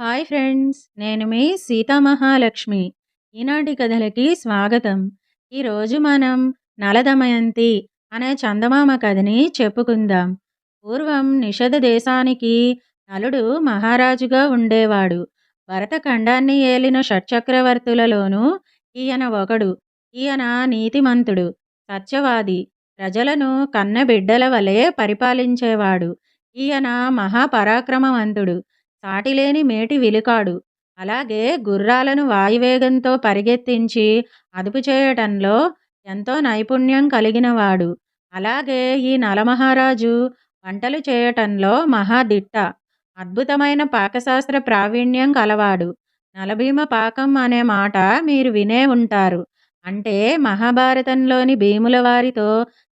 Hi friends నేను మీ సీతా మహాలక్ష్మి. ఈనాటి కథలకి స్వాగతం. ఈరోజు మనం నలదమయంతి అనే చందమామ కథని చెప్పుకుందాం. పూర్వం నిషధ దేశానికి నలుడు మహారాజుగా ఉండేవాడు. భరతఖండాన్ని ఏలిన షట్చక్రవర్తులలోనూ ఈయన ఒకడు. ఈయన నీతిమంతుడు సత్యవాది ప్రజలను కన్నబిడ్డల వలె పరిపాలించేవాడు. ఈయన మహాపరాక్రమవంతుడు. సాటిలేని మేటి విలుకాడు. అలాగే గుర్రాలను వాయువేగంతో పరిగెత్తించి అదుపు చేయటంలో ఎంతో నైపుణ్యం కలిగినవాడు. అలాగే ఈ నలమహారాజు వంటలు చేయటంలో మహాదిట్ట. అద్భుతమైన పాకశాస్త్ర ప్రావీణ్యం కలవాడు. నలభీమ పాకం అనే మాట మీరు వినే ఉంటారు. అంటే మహాభారతంలోని భీముల వారితో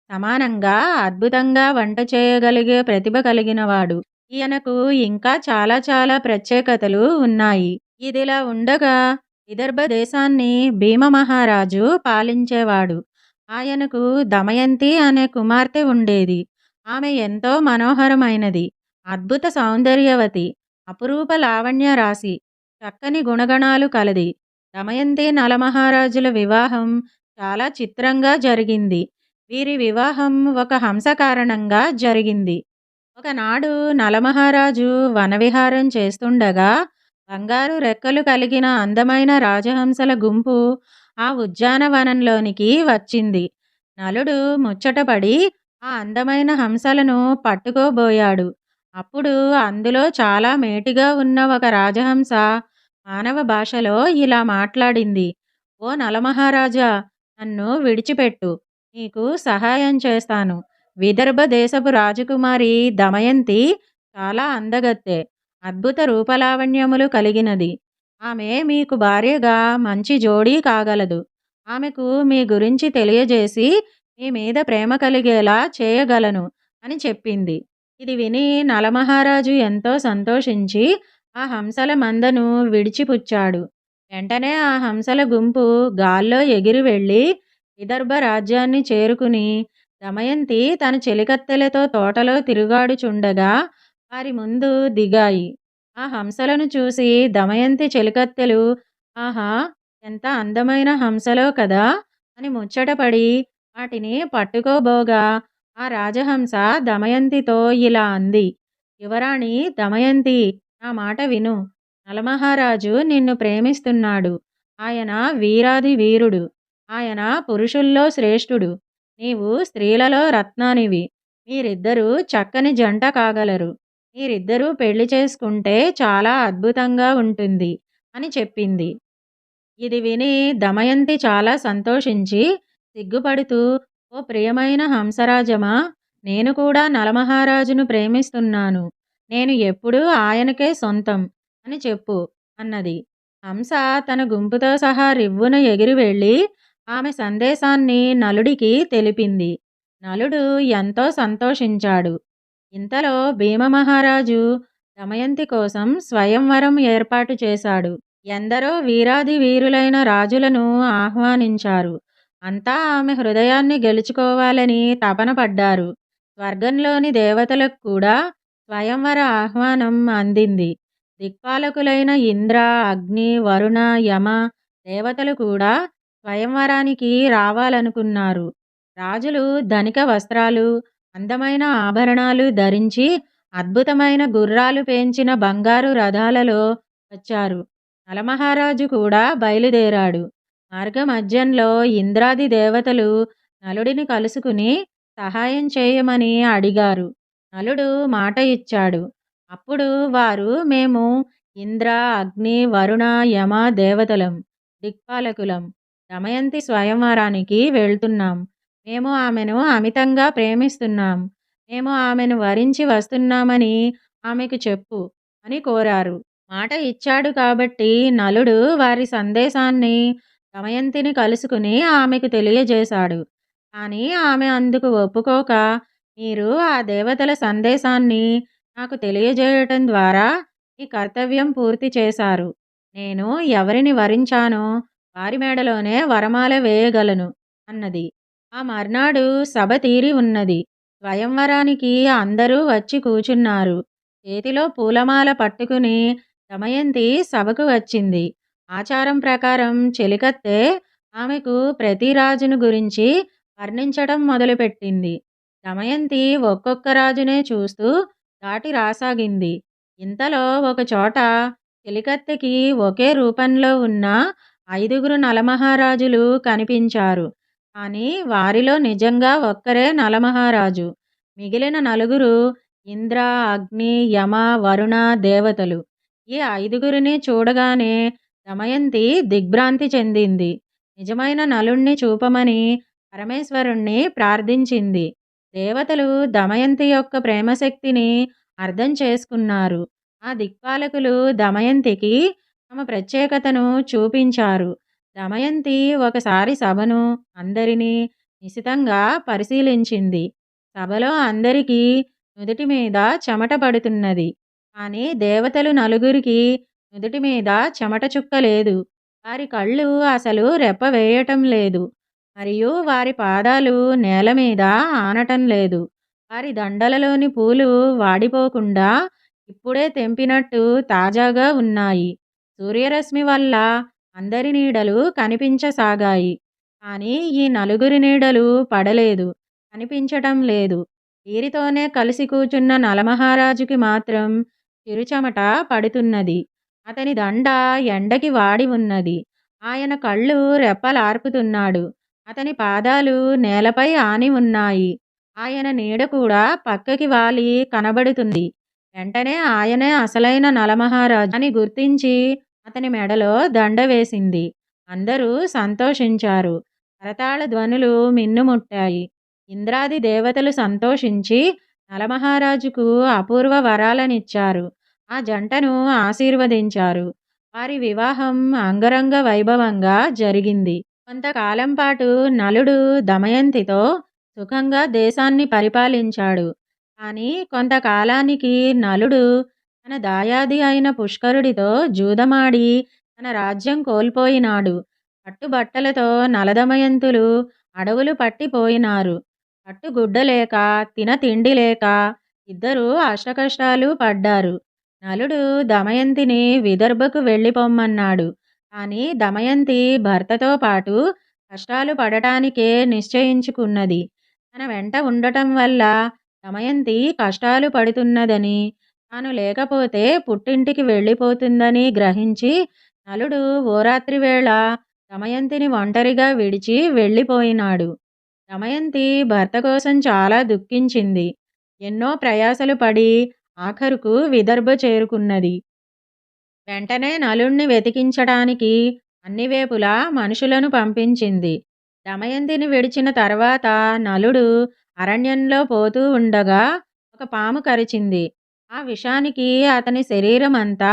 సమానంగా అద్భుతంగా వంట చేయగలిగే ప్రతిభ కలిగినవాడు. ఈయనకు ఇంకా చాలా చాలా ప్రత్యేకతలు ఉన్నాయి. ఇదిలా ఉండగా విదర్భ దేశాన్ని భీమ మహారాజు పాలించేవాడు. ఆయనకు దమయంతి అనే కుమార్తె ఉండేది. ఆమె ఎంతో మనోహరమైనది. అద్భుత సౌందర్యవతి. అపురూప లావణ్య రాశి. చక్కని గుణగణాలు కలది. దమయంతి నలమహారాజుల వివాహం చాలా చిత్రంగా జరిగింది. వీరి వివాహం ఒక హంస కారణంగా జరిగింది. ఒకనాడు నలమహారాజు వనవిహారం చేస్తుండగా బంగారు రెక్కలు కలిగిన అందమైన రాజహంసల గుంపు ఆ ఉద్యానవనంలోనికి వచ్చింది. నలుడు ముచ్చటపడి ఆ అందమైన హంసలను పట్టుకోబోయాడు. అప్పుడు అందులో చాలా మేటిగా ఉన్న ఒక రాజహంస మానవ భాషలో ఇలా మాట్లాడింది. ఓ నలమహారాజా నన్ను విడిచిపెట్టు. నీకు సహాయం చేస్తాను. విదర్భ దేశపు రాజకుమారి దమయంతి చాలా అందగత్తె అద్భుత రూపలావణ్యములు కలిగినది. ఆమె మీకు భార్యగా మంచి జోడీ కాగలదు. ఆమెకు మీ గురించి తెలియజేసి మీ మీద ప్రేమ కలిగేలా చేయగలను అని చెప్పింది. ఇది విని నలమహారాజు ఎంతో సంతోషించి ఆ హంసల మందను విడిచిపుచ్చాడు. వెంటనే ఆ హంసల గుంపు గాల్లో ఎగిరి వెళ్ళి విదర్భ రాజ్యాన్ని చేరుకుని దమయంతి తన చెలికత్తెలతో తోటలో తిరుగాడుచుండగా వారి ముందు దిగాయి. ఆ హంసలను చూసి దమయంతి చెలికత్తెలు ఆహా ఎంత అందమైన హంసలో కదా అని ముచ్చటపడి వాటిని పట్టుకోబోగా. ఆ రాజహంస దమయంతితో ఇలా అంది యువరాణి దమయంతి నా మాట విను. నలమహారాజు నిన్ను ప్రేమిస్తున్నాడు. ఆయన వీరాది వీరుడు. ఆయన పురుషుల్లో శ్రేష్ఠుడు. నీవు స్త్రీలలో రత్నానివి. మీరిద్దరూ చక్కని జంట కాగలరు. మీరిద్దరూ పెళ్ళి చేసుకుంటే చాలా అద్భుతంగా ఉంటుంది అని చెప్పింది. ఇది విని దమయంతి చాలా సంతోషించి సిగ్గుపడుతూ ఓ ప్రియమైన హంసరాజమా నేను కూడా నలమహారాజును ప్రేమిస్తున్నాను. నేను ఎప్పుడూ ఆయనకే సొంతం అని చెప్పు అన్నది. హంస తన గుంపుతో సహా రివ్వున ఎగిరి వెళ్ళి ఆమె సందేశాన్ని నలుడికి తెలిపింది. నలుడు ఎంతో సంతోషించాడు. ఇంతలో భీమమహారాజు దమయంతి కోసం స్వయంవరం ఏర్పాటు చేశాడు. ఎందరో వీరాది వీరులైన రాజులను ఆహ్వానించారు. అంతా ఆమె హృదయాన్ని గెలుచుకోవాలని తపన పడ్డారు. స్వర్గంలోని దేవతలకు కూడా స్వయంవర ఆహ్వానం అందింది. దిక్పాలకులైన ఇంద్ర అగ్ని వరుణ యమ దేవతలు కూడా స్వయంవరానికి రావాలనుకున్నారు. రాజులు ధనిక వస్త్రాలు అందమైన ఆభరణాలు ధరించి అద్భుతమైన గుర్రాలు పేంచిన బంగారు రథాలలో వచ్చారు. నలమహారాజు కూడా బయలుదేరాడు. మార్గమధ్యంలో ఇంద్రాది దేవతలు నలుడిని కలుసుకుని సహాయం చేయమని అడిగారు. నలుడు మాట ఇచ్చాడు. అప్పుడు వారు మేము ఇంద్ర అగ్ని వరుణ యమ దేవతలం దిక్పాలకులం. దమయంతి స్వయంవరానికి వెళ్తున్నాం. మేము ఆమెను అమితంగా ప్రేమిస్తున్నాం. మేము ఆమెను వరించి వస్తున్నామని ఆమెకు చెప్పు అని కోరారు. మాట ఇచ్చాడు కాబట్టి నలుడు వారి సందేశాన్ని దమయంతిని కలుసుకుని ఆమెకు తెలియజేశాడు. కానీ ఆమె అందుకు ఒప్పుకోక మీరు ఆ దేవతల సందేశాన్ని నాకు తెలియజేయటం ద్వారా ఈ కర్తవ్యం పూర్తి చేశారు. నేను ఎవరిని వరించానో వారిమేడలోనే వరమాల వేయగలను అన్నది. ఆ మర్నాడు సభ తీరి ఉన్నది. స్వయంవరానికి అందరూ వచ్చి కూచున్నారు. చేతిలో పూలమాల పట్టుకుని దమయంతి సభకు వచ్చింది. ఆచారం ప్రకారం చెలికత్తే ఆమెకు ప్రతి రాజును గురించి వర్ణించడం మొదలుపెట్టింది. దమయంతి ఒక్కొక్క రాజునే చూస్తూ దాటి రాసాగింది. ఇంతలో ఒకచోట చెలికత్తెకి ఒకే రూపంలో ఉన్న ఐదుగురు నలమహారాజులు కనిపించారు. కానీ వారిలో నిజంగా ఒక్కరే నలమహారాజు. మిగిలిన నలుగురు ఇంద్ర అగ్ని యమ వరుణ దేవతలు. ఈ ఐదుగురిని చూడగానే దమయంతి దిగ్భ్రాంతి చెందింది. నిజమైన నలుణ్ణి చూపమని పరమేశ్వరుణ్ణి ప్రార్థించింది. దేవతలు దమయంతి యొక్క ప్రేమశక్తిని అర్థం చేసుకున్నారు. ఆ దిక్పాలకులు దమయంతికి తమ ప్రత్యేకతను చూపించారు. దమయంతి ఒకసారి సభను అందరినీ నిశితంగా పరిశీలించింది. సభలో అందరికీ నుదుటి మీద చెమట పడుతున్నది. కానీ దేవతలు నలుగురికి నుదుటి మీద చెమట చుక్క లేదు. వారి కళ్ళు అసలు రెప్ప వేయటం లేదు. మరియు వారి పాదాలు నేల మీద ఆనటం లేదు. వారి దండలలోని పూలు వాడిపోకుండా ఇప్పుడే తెంపినట్టు తాజాగా ఉన్నాయి. సూర్యరశ్మి వల్ల అందరి నీడలు కనిపించసాగాయి. కానీ ఈ నలుగురి నీడలు పడలేదు కనిపించటం లేదు. వీరితోనే కలిసి కూర్చున్న నలమహారాజుకి మాత్రం చిరుచమట పడుతున్నది. అతని దండ ఎండకి వాడి ఉన్నది. ఆయన కళ్ళు రెప్పలార్పుతున్నాడు. అతని పాదాలు నేలపై ఆని ఉన్నాయి. ఆయన నీడ కూడా పక్కకి వాలి కనబడుతుంది. వెంటనే ఆయనే అసలైన నలమహారాజు అని గుర్తించి అతని మెడలో దండ వేసింది. అందరూ సంతోషించారు. కరతాళ ధ్వనులు మిన్నుముట్టాయి ఇంద్రాది దేవతలు సంతోషించి నలమహారాజుకు అపూర్వ వరాలనిచ్చారు. ఆ జంటను ఆశీర్వదించారు. వారి వివాహం అంగరంగ వైభవంగా జరిగింది. కొంతకాలం పాటు నలుడు దమయంతితో సుఖంగా దేశాన్ని పరిపాలించాడు. కానీ కొంతకాలానికి నలుడు తన దాయాది అయిన పుష్కరుడితో జూదమాడి తన రాజ్యం కోల్పోయినాడు. పట్టుబట్టలతో నలదమయంతులు అడవులు పట్టిపోయినారు. పట్టుగుడ్డ లేక తిన తిండి లేక ఇద్దరు అష్టకష్టాలు పడ్డారు. నలుడు దమయంతిని విదర్భకు వెళ్ళిపోమ్మన్నాడు. కానీ దమయంతి భర్తతో పాటు కష్టాలు పడటానికే నిశ్చయించుకున్నది. తన వెంట ఉండటం వల్ల దమయంతి కష్టాలు పడుతున్నదని తాను లేకపోతే పుట్టింటికి వెళ్ళిపోతుందని గ్రహించి నలుడు ఓరాత్రి వేళ దమయంతిని ఒంటరిగా విడిచి వెళ్ళిపోయినాడు. దమయంతి భర్త కోసం చాలా దుఃఖించింది. ఎన్నో ప్రయాసలు పడి ఆఖరుకు విదర్భ చేరుకున్నది. వెంటనే నలుణ్ణి వెతికించడానికి అన్నివేపులా మనుషులను పంపించింది. దమయంతిని విడిచిన తర్వాత నలుడు అరణ్యంలో పోతూ ఉండగా ఒక పాము కరిచింది. ఆ విషానికి అతని శరీరం అంతా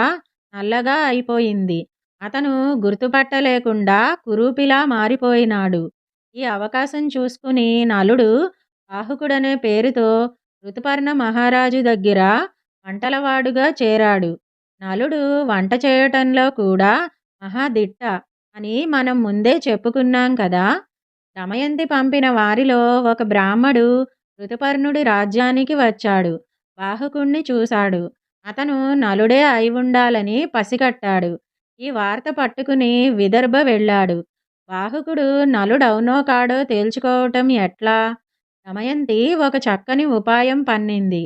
నల్లగా అయిపోయింది. అతను గుర్తుపట్టలేకుండా కురూపిలా మారిపోయినాడు. ఈ అవకాశం చూసుకుని నలుడు బాహుకుడనే పేరుతో ఋతుపర్ణ మహారాజు దగ్గర వంటలవాడుగా చేరాడు. నలుడు వంట చేయటంలో కూడా మహాదిట్ట అని మనం ముందే చెప్పుకున్నాం కదా! దమయంతి పంపిన వారిలో ఒక బ్రాహ్మడు ఋతుపర్ణుడి రాజ్యానికి వచ్చాడు. బాహుకుణ్ణి చూశాడు. అతను నలుడే అయి ఉండాలని పసిగట్టాడు. ఈ వార్త పట్టుకుని విదర్భ వెళ్ళాడు. వాహకుడు నలుడవునో కాడో తేల్చుకోవటం ఎట్లా? దమయంతి ఒక చక్కని ఉపాయం పన్నింది.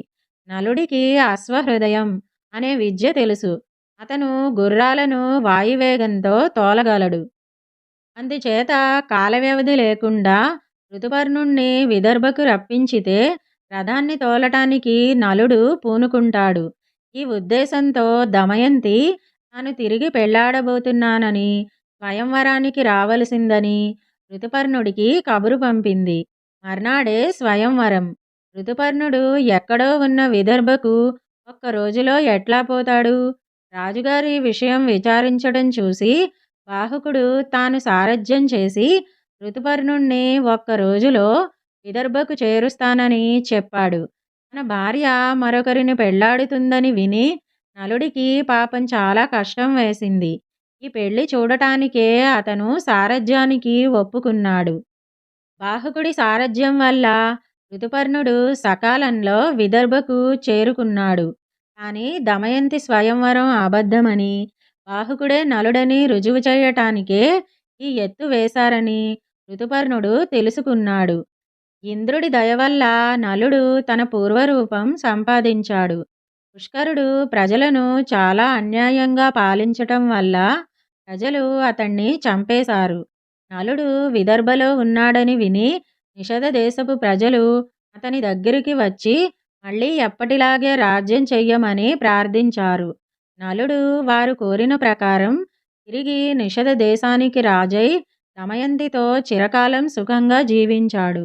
నలుడికి అశ్వహృదయం అనే విద్య తెలుసు. అతను గుర్రాలను వాయువేగంతో తోలగలడు. అందుచేత కాల వ్యవధి లేకుండా ఋతుపర్ణుణ్ణి విదర్భకు రప్పించితే రథాన్ని తోలటానికి నలుడు పూనుకుంటాడు. ఈ ఉద్దేశంతో దమయంతి తాను తిరిగి పెళ్ళాడబోతున్నానని స్వయంవరానికి రావలసిందని ఋతుపర్ణుడికి కబురు పంపింది. మర్నాడే స్వయంవరం. ఋతుపర్ణుడు ఎక్కడో ఉన్న విదర్భకు ఒక్క రోజులో ఎట్లా పోతాడు? రాజుగారి విషయం విచారించడం చూసి బాహుకుడు తాను సారథ్యం చేసి ఋతుపర్ణుణ్ణి ఒక్క రోజులో విదర్భకు చేరుస్తానని చెప్పాడు. తన భార్య మరొకరిని పెళ్ళాడుతుందని విని నలుడికి పాపం చాలా కష్టం వేసింది. ఈ పెళ్ళి చూడటానికే అతను సారథ్యానికి ఒప్పుకున్నాడు. బాహుకుడి సారథ్యం వల్ల ఋతుపర్ణుడు సకాలంలో విదర్భకు చేరుకున్నాడు. కానీ దమయంతి స్వయంవరం అబద్ధమని బాహుకుడే నలుడని రుజువు చేయటానికే ఈ ఎత్తు వేశారని ఋతుపర్ణుడు తెలుసుకున్నాడు. ఇంద్రుడి దయవల్ల నలుడు తన పూర్వరూపం సంపాదించాడు. పుష్కరుడు ప్రజలను చాలా అన్యాయంగా పాలించటం వల్ల ప్రజలు అతన్ని చంపేశారు. నలుడు విదర్భలో ఉన్నాడని విని నిషధ దేశపు ప్రజలు అతని దగ్గరికి వచ్చి మళ్ళీ ఎప్పటిలాగే రాజ్యం చెయ్యమని ప్రార్థించారు. నలుడు వారు కోరిన ప్రకారం తిరిగి నిషధ దేశానికి రాజై దమయంతితో చిరకాలం సుఖంగా జీవించాడు.